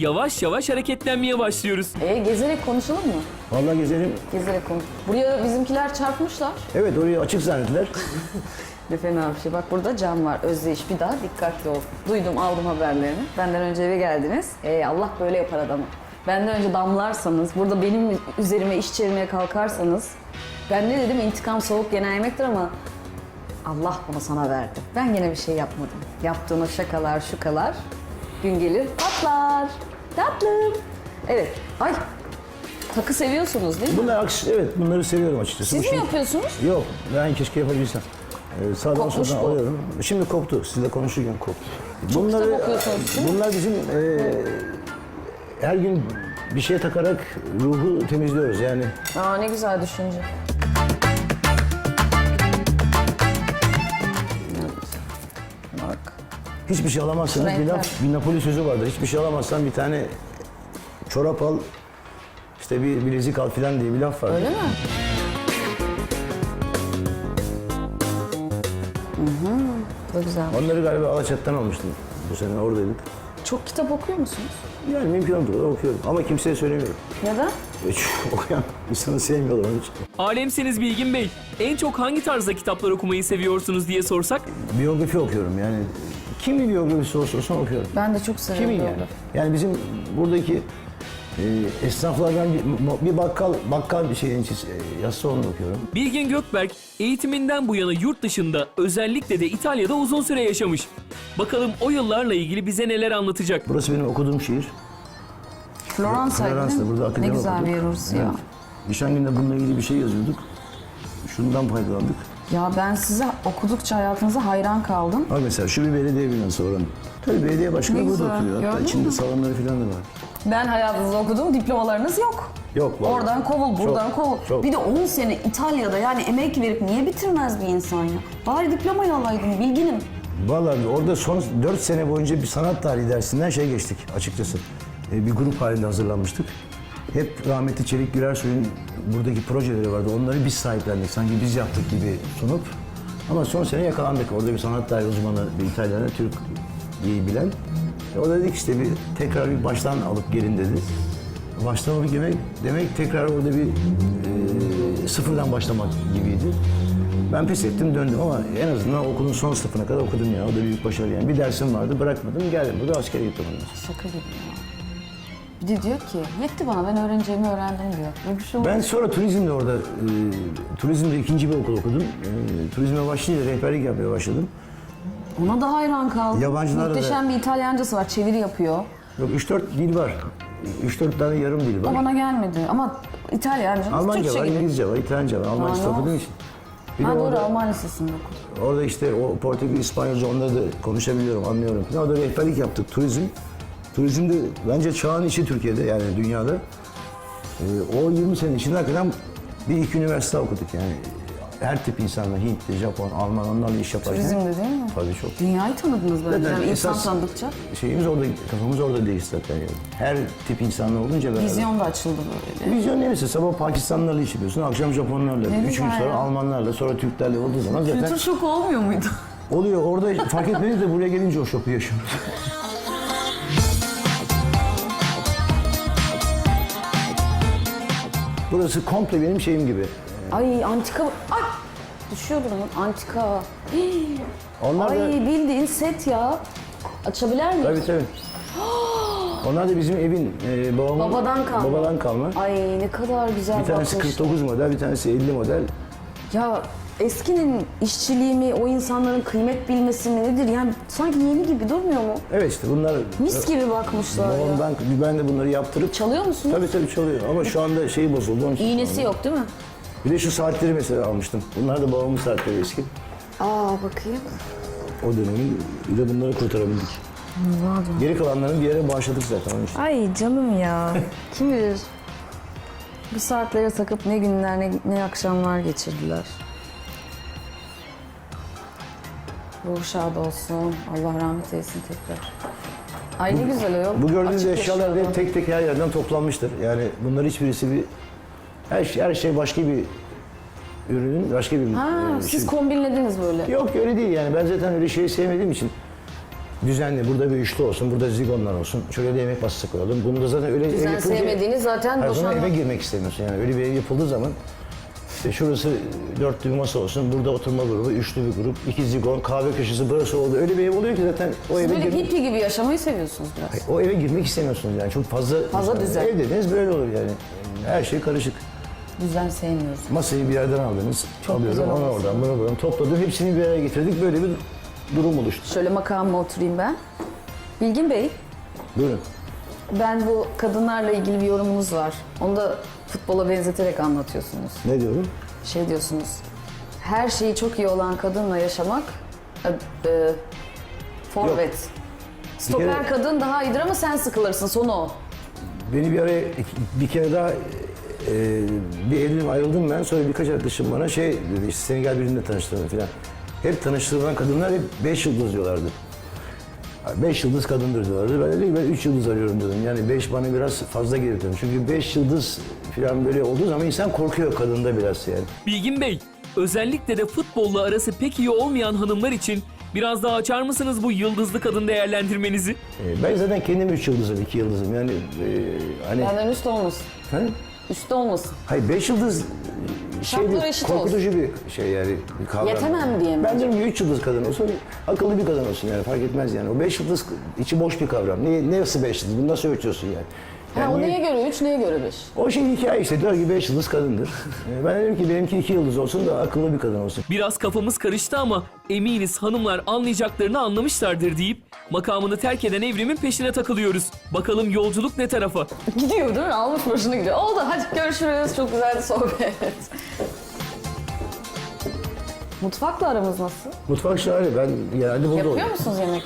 yavaş yavaş hareketlenmeye başlıyoruz. E, gezerek konuşalım mı? Vallahi gezelim. Gezerek konuş. Buraya bizimkiler çarpmışlar. Evet orayı açık zannettiler. Ne fena bir şey. Bak burada cam var. Özdeyiş bir daha dikkatli ol. Duydum aldım haberlerini. Benden önce eve geldiniz. E, Allah böyle yapar adamı. Benden önce damlarsanız, burada benim üzerime iş çevirmeye kalkarsanız ben ne dedim intikam soğuk genel yemektir ama Allah bunu sana verdi. Ben gene bir şey yapmadım. Yaptığın o şakalar, şukalar gün gelir patlar. Tatlım. Evet. Ay takı seviyorsunuz değil mi? Bunlar aks evet bunları seviyorum açıkçası. Siz Bu mi şimdi- yapıyorsunuz? Yok ben keşke yapabilsem. Ee, sağdan Kopmuş soldan bu. alıyorum. Şimdi koptu. Sizle konuşurken koptu. Bunları, kitap okuyorsunuz, değil mi? bunlar bizim e, her gün bir şey takarak ruhu temizliyoruz yani. Aa ne güzel düşünce. Hiçbir şey alamazsanız bir laf, bir Napoli sözü vardır. Hiçbir şey alamazsan bir tane çorap al, işte bir bilezik al filan diye bir laf vardır. Öyle mi? Hı hı. Bu da güzel. Onları galiba Alaçat'tan almıştım. Bu sene oradaydık. Çok kitap okuyor musunuz? Yani mümkün olduğu kadar okuyorum. Ama kimseye söylemiyorum. Neden? Hiç okuyan insanı sevmiyorlar onun için. Alemsiniz Bilgin Bey. En çok hangi tarzda kitaplar okumayı seviyorsunuz diye sorsak? Biyografi okuyorum yani. Kimin biyografisi olsa olsun okuyorum. Ben de çok seviyorum. Kimin yani? Yani bizim buradaki e, esnaflardan bir, bir bakkal, bakkal bir şeyin e, yazısı onu okuyorum. Bilgin Gökberk eğitiminden bu yana yurt dışında özellikle de İtalya'da uzun süre yaşamış. Bakalım o yıllarla ilgili bize neler anlatacak. Burası benim okuduğum şehir. Floransa'ydı mi? burada Ne güzel okuduk. bir yer orası ya. Evet. Geçen gün de bununla ilgili bir şey yazıyorduk. Şundan faydalandık. Ya ben size okudukça hayatınıza hayran kaldım. Bak mesela şu bir belediye binası oranın. Tabii belediye başkanı Ne burada güzel, oturuyor. Hatta gördün içinde mü? salonları falan da var. Ben hayatınızda okudum, diplomalarınız yok. Yok, vallahi. Oradan kovul, buradan Çok, kovul. çok. Bir de 10 sene İtalya'da yani emek verip niye bitirmez bir insan ya? Bari diplomayı alaydın, bilginim. Vallahi orada son 4 sene boyunca bir sanat tarihi dersinden şey geçtik açıkçası. E, bir grup halinde hazırlanmıştık. Hep rahmetli Çelik Gürersoy'un buradaki projeleri vardı. Onları biz sahiplendik. Sanki biz yaptık gibi sunup. Ama son sene yakalandık. Orada bir sanat tarihi uzmanı, bir İtalyanı, Türk iyi bilen. E, o da dedik işte bir tekrar bir baştan alıp gelin dedi. Baştan alıp demek, demek tekrar orada bir e, sıfırdan başlamak gibiydi. Ben pes ettim döndüm ama en azından okulun son sınıfına kadar okudum ya. O da büyük başarı yani. Bir dersim vardı bırakmadım geldim. Burada askere gittim. Şaka gibi ya. Bir de diyor ki, yetti bana ben öğreneceğimi öğrendim diyor. Böyle bir şey olur. Ben sonra turizmde orada, e, turizmde ikinci bir okul okudum. E, turizme başlayınca rehberlik yapmaya başladım. Ona da hayran kaldım. Yabancılara da- Muhteşem bir İtalyancası var, çeviri yapıyor. Yok 3-4 dil var. 3-4 tane yarım dil O var. bana gelmedi ama İtalyanca, Almanca Türkçe var, gibi. İngilizce var, İtalyanca var. Almanca Aa, ne okudığım için. Bir Ha doğru, orada, Alman Lisesi'nde okudum. orada işte o Portekiz, İspanyolca onları da konuşabiliyorum, anlıyorum. falan. Orada rehberlik yaptık, turizm. Turizmde bence çağın içi Türkiye'de yani dünyada. Ee, o 20 sene içinde hakikaten bir iki üniversite okuduk yani. Her tip insanla Hintli, Japon, Alman onlarla iş yaparken. Turizmde değil mi? Tabii çok. Dünyayı tanıdınız böyle. Zaten Yani insan esas- tanıdıkça. Şeyimiz orada, kafamız orada değişti zaten yani. Her tip insanla olunca beraber. Vizyon da açıldı böyle. Vizyon neyse sabah Pakistanlılarla iş yapıyorsun, akşam Japonlarla, Ne üç gün güzel sonra ya. Almanlarla, sonra Türklerle olduğu zaman zaten Kültür şoku olmuyor muydu? oluyor. Orada fark etmeniz de buraya gelince o şoku yaşıyoruz. Burası komple benim şeyim gibi. Ay antika... Ay! Düşüyordum. Antika. Hii. Onlar Ay da bildiğin set ya. Açabilir miyim? tabii tabii. Onlar da bizim evin e, babamın Babadan kalma. babadan kalma. Ay ne kadar güzel Bir tanesi bakmış. 49 model, bir tanesi 50 model. Ya eskinin işçiliği mi, o insanların kıymet bilmesi mi nedir? Yani sanki yeni gibi durmuyor mu? Evet işte bunlar Mis gibi bakmışlar ya. babamdan ben de bunları yaptırıp Çalıyor musunuz? Tabii tabii çalıyor ama şu anda şey bozuldu. Onun için İğnesi yok değil mi? Bir de şu saatleri mesela almıştım. Bunlar da babamın saatleri eski. Aa bakayım. O dönemin bir de bunları kurtarabildik. Geri kalanlarını bir yere bağışladık zaten onun için. Ay canım ya. Kim bilir? Bu saatlere takıp ne günler ne, ne akşamlar geçirdiler. Ruhu şad olsun. Allah rahmet eylesin tekrar. Ay ne güzel o. Bu gördüğünüz Açık eşyalar yaşıyor hep tek tek her yerden toplanmıştır. Yani bunlar hiçbirisi bir her şey, her şey başka bir ürünün başka bir Ha, e, siz şey. kombinlediniz böyle. Yok öyle değil yani ben zaten öyle şeyi sevmediğim için düzenli. Burada bir üçlü olsun, burada zigonlar olsun. Şöyle de yemek masası koyalım. Bunu da zaten öyle ev Düzen yapınca- sevmediğiniz zaten sonra boşanma. eve girmek istemiyorsun yani. Öyle bir ev yapıldığı zaman şurası dörtlü bir masa olsun, burada oturma grubu, üçlü bir grup, iki zigon, kahve köşesi burası oldu. Öyle bir ev oluyor ki zaten o eve Böyle girmek, hippie gibi yaşamayı seviyorsunuz biraz. o eve girmek istemiyorsunuz yani. Çok fazla, Fazla düzen. Ev dediğiniz böyle olur yani. Her şey karışık. Düzen sevmiyoruz. Masayı bir yerden aldınız, Çok alıyorum, güzel onu olmuş. oradan, bunu buradan topladım. Hepsini bir araya getirdik. Böyle bir durum oluştu. Şöyle makamıma oturayım ben. Bilgin Bey, Buyurun. ben bu kadınlarla ilgili bir yorumunuz var. Onu da futbola benzeterek anlatıyorsunuz. Ne diyorum? Şey diyorsunuz, her şeyi çok iyi olan kadınla yaşamak, e, e, forvet. Stoper kere- kadın daha iyidir ama sen sıkılırsın, sonu o. Beni bir araya bir kere daha e, bir evliyim ayrıldım ben. Sonra birkaç arkadaşım bana şey dedi işte seni gel birinle tanıştıralım falan. Hep tanıştırılan kadınlar hep beş yıldız diyorlardı. Beş yıldız kadındır diyorlardı. Ben dedim ki ben üç yıldız arıyorum dedim. Yani beş bana biraz fazla gelir dedim. Çünkü beş yıldız falan böyle olduğu zaman insan korkuyor kadında biraz yani. Bilgin Bey, özellikle de futbolla arası pek iyi olmayan hanımlar için biraz daha açar mısınız bu yıldızlı kadın değerlendirmenizi? E, Ben zaten kendim üç yıldızım, iki yıldızım. Yani e, hani... Benden üst olmasın. Hani? Üstte olmasın. Hayır beş yıldız Şartlar bir, eşit korkutucu bir şey yani bir kavram. Yetemem diye mi? Ben diyorum ki üç yıldız kadın olsun, akıllı bir kadın olsun yani fark etmez yani. O beş yıldız içi boş bir kavram. Ne, nasıl beş yıldız? Bunu nasıl ölçüyorsun yani? Ha, Yani o niye- neye göre 3, neye göre 5? O şey hikaye işte diyor ki beş yıldız kadındır. Ee, ben dedim ki benimki iki yıldız olsun da akıllı bir kadın olsun. Biraz kafamız karıştı ama eminiz hanımlar anlayacaklarını anlamışlardır deyip makamını terk eden evrimin peşine takılıyoruz. Bakalım yolculuk ne tarafa? Gidiyor değil mi? Almış başını gidiyor. Oldu hadi görüşürüz. Çok güzeldi sohbet. Mutfakla aramız nasıl? Mutfak şahane. Ben genelde burada Yapıyor oluyorum. musunuz yemek?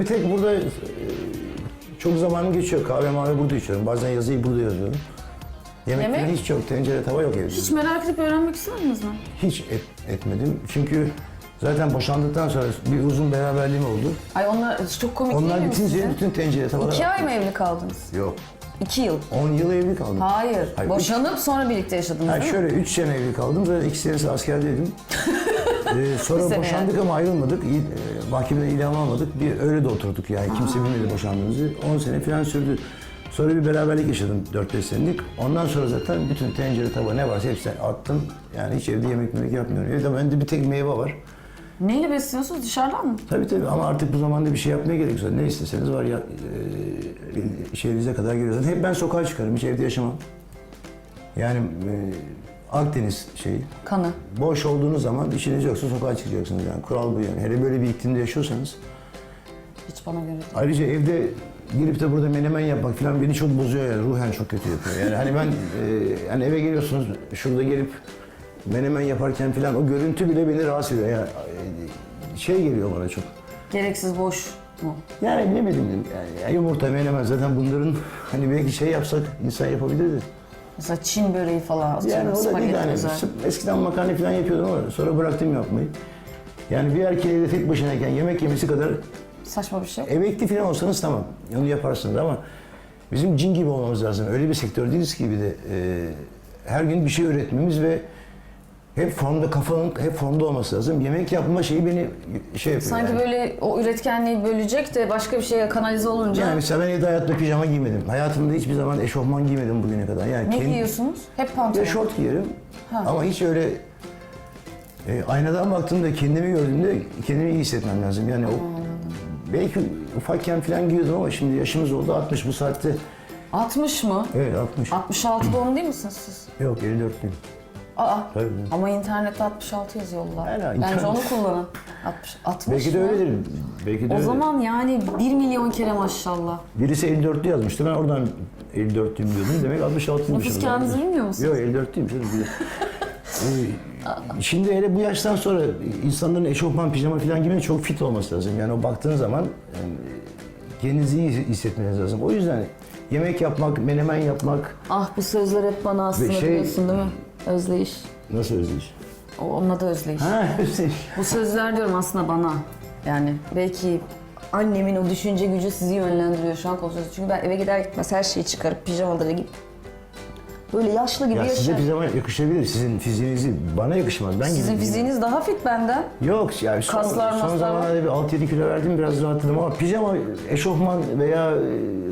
Bir tek burada e, çok zamanım geçiyor. Kahve mavi burada içiyorum. Bazen yazıyı burada yazıyorum. Yemek, Yemek? hiç yok. Tencere tava yok evde. Hiç merak edip öğrenmek istemediniz mi? Hiç et- etmedim. Çünkü zaten boşandıktan sonra bir uzun beraberliğim oldu. Ay onlar çok komik Onlar değil mi bitince bütün tencere tavalar... İki ay mı evli kaldınız? Yok. İki yıl. 10 yıl evli kaldım. Hayır. Hayır, Boşanıp sonra birlikte yaşadınız Ha, değil mi? şöyle 3 sene evli kaldım. Zaten 2 senesi askerdeydim. ee, sonra sene boşandık ama ayrılmadık. Mahkemeden ilan almadık. Bir öyle de oturduk yani. Kimse bilmedi boşandığımızı. 10 sene falan sürdü. Sonra bir beraberlik yaşadım 4-5 senelik. Ondan sonra zaten bütün tencere tava ne varsa hepsini attım. Yani hiç evde yemek yemek yapmıyorum. Evde bende bir tek meyve var. Neyle besliyorsunuz? Dışarıdan mı? Tabii tabii ama artık bu zamanda bir şey yapmaya gerek yok. Ne isteseniz var ya e, şeyinize kadar geliyor. Zaten hep ben sokağa çıkarım. Hiç evde yaşamam. Yani e, Akdeniz şeyi. Kanı. Boş olduğunuz zaman işiniz yoksa sokağa çıkacaksınız yani. Kural bu yani. Hele böyle bir iklimde yaşıyorsanız. Hiç bana göre değil. Ayrıca evde girip de burada menemen yapmak falan beni çok bozuyor yani. Ruhen çok kötü yapıyor. Yani hani ben e, hani eve geliyorsunuz şurada gelip menemen yaparken falan o görüntü bile beni rahatsız ediyor. Yani e, şey geliyor bana çok. Gereksiz boş mu? Yani ne bileyim yani yumurta menemen zaten bunların hani belki şey yapsak insan yapabilirdi. Mesela Çin böreği falan. Yani o da değil yani. özel. Eskiden makarna falan yapıyordum ama sonra bıraktım yapmayı. Yani bir erkeğin evde tek başınayken yemek yemesi kadar Saçma bir şey. emekli falan olsanız tamam. Onu yaparsınız ama bizim cin gibi olmamız lazım. Öyle bir sektör değiliz ki bir de e, her gün bir şey üretmemiz ve hep formda kafanın hep formda olması lazım. Yemek yapma şeyi beni şey yapıyor. Sanki yani. böyle o üretkenliği bölecek de başka bir şeye kanalize olunca Yani mesela ben evde hayatta pijama giymedim. Hayatımda hiçbir zaman eşofman giymedim bugüne kadar. Yani ne kendi- giyiyorsunuz? Hep pantolon. Ya şort giyerim Ha. ama hiç öyle e, aynadan baktığımda kendimi gördüğümde kendimi iyi hissetmem lazım. Yani o belki ufakken falan giyiyordum ama şimdi yaşımız oldu 60 bu saatte. 60 mı? Evet 60. 66 doğumlu değil misiniz siz? Yok 54'lüyüm. Aa. Tabii. Ama internette 66 yazıyorlar. Hala Bence onu kullanın. 60, 60 Belki de mı? öyledir. Belki de O öyledir. zaman yani 1 milyon kere maşallah. Birisi 54'lü yazmıştı. Ben oradan 54'lüyüm diyordum. Demek 66'ymışım. Nüfus kağıdınızı bilmiyor musunuz? Yok 54'lüyüm. Şöyle bir- Ee, Şimdi hele bu yaştan sonra insanların eşofman, pijama falan gibi çok fit olması lazım. Yani o baktığın zaman yani, kendinizi iyi hissetmeniz lazım. O yüzden yemek yapmak, menemen yapmak Ah bu sözler hep bana aslında Ve şey- biliyorsun değil mi? Özleyiş. nasıl özdeyiş? O- Onun adı özleyiş. Ha özdeyiş. Bu sözler diyorum aslında bana. Yani belki annemin o düşünce gücü sizi yönlendiriyor şu an konuşuyorsunuz. Çünkü ben eve gider gitmez her şeyi çıkarıp pijamalara giyip böyle yaşlı gibi Ya size yaşarım. bir zaman yakışabilir. Sizin fiziğinizi bana yakışmaz. Ben Sizin gideyim. fiziğiniz daha fit benden. Yok yani son, Kaslar, son maslar zamanlarda bir 6-7 kilo verdim biraz rahatladım ama pijama, eşofman veya e,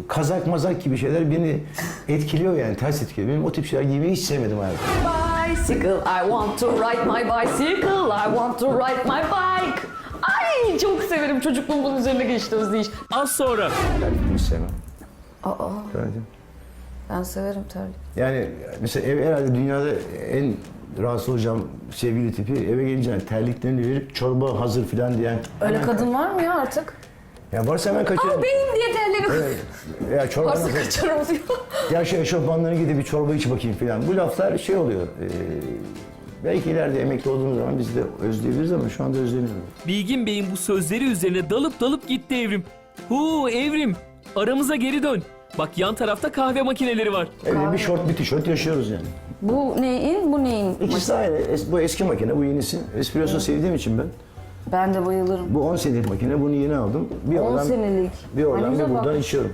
kazak mazak gibi şeyler beni etkiliyor yani ters etkiliyor. Benim o tip şeyler giymeyi hiç sevmedim hayatımda. Bicycle, I want to ride my bicycle, I want to ride my bike. Ay çok severim çocukluğum bunun üzerine geçti Özdeyiş. Az sonra Terlikleri hiç sevmem. Aa, Terlik. ben severim terlik. Yani mesela ev herhalde dünyada en rahatsız olacağım sevgili tipi eve gelince terliklerini verip çorba hazır filan diyen. Öyle kadın var mı ya artık? Ya varsa hemen kaçarım. Aa benim diye terlerim. Evet. Ya çorba Varsa nasıl? kaçarım diyor. Ya şu eşofmanları gidip bir çorba iç bakayım filan. Bu laflar şey oluyor. e, belki ileride emekli olduğumuz zaman biz de özleyebiliriz ama şu anda özlemiyorum. Bilgin Bey'in bu sözleri üzerine dalıp dalıp gitti Evrim. Hu Evrim aramıza geri dön. Bak yan tarafta kahve makineleri var. Evde bir şort, bir tişört yaşıyoruz yani. Bu neyin, bu neyin? İkisi de aynı. Es- Bu eski makine, bu yenisi. Espresso sevdiğim için ben. Ben de bayılırım. Bu 10 senelik makine, bunu yeni aldım. Bir 10 oradan, senelik. bir oradan, bir güzel buradan bak. içiyorum.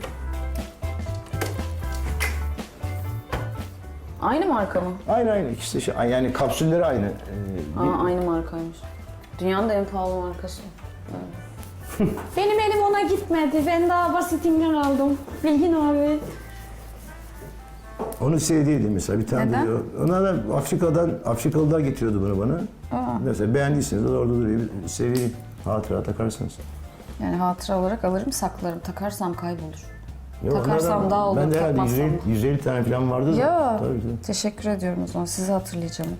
Aynı marka mı? Aynı aynı. İkisi de şey, yani kapsülleri aynı. Ee, bir- Aa, aynı markaymış. Dünyanın da en pahalı markası. Benim elim ona gitmedi. Ben daha basitinden aldım. Bilgin abi. Onu sevdiydi mesela bir tane Neden? diyor. Onlar da Afrika'dan, Afrikalılar getiriyordu bunu bana. Mesela beğendiyseniz orada duruyor. Bir seveyim. Hatıra takarsınız. Yani hatıra olarak alırım, saklarım. Takarsam kaybolur. Yok, Takarsam onlardan- daha olur, Ben de herhalde takmazsam 150, 150 tane falan vardı da. Ya. Tabii. Teşekkür ediyorum o zaman. Sizi hatırlayacağım.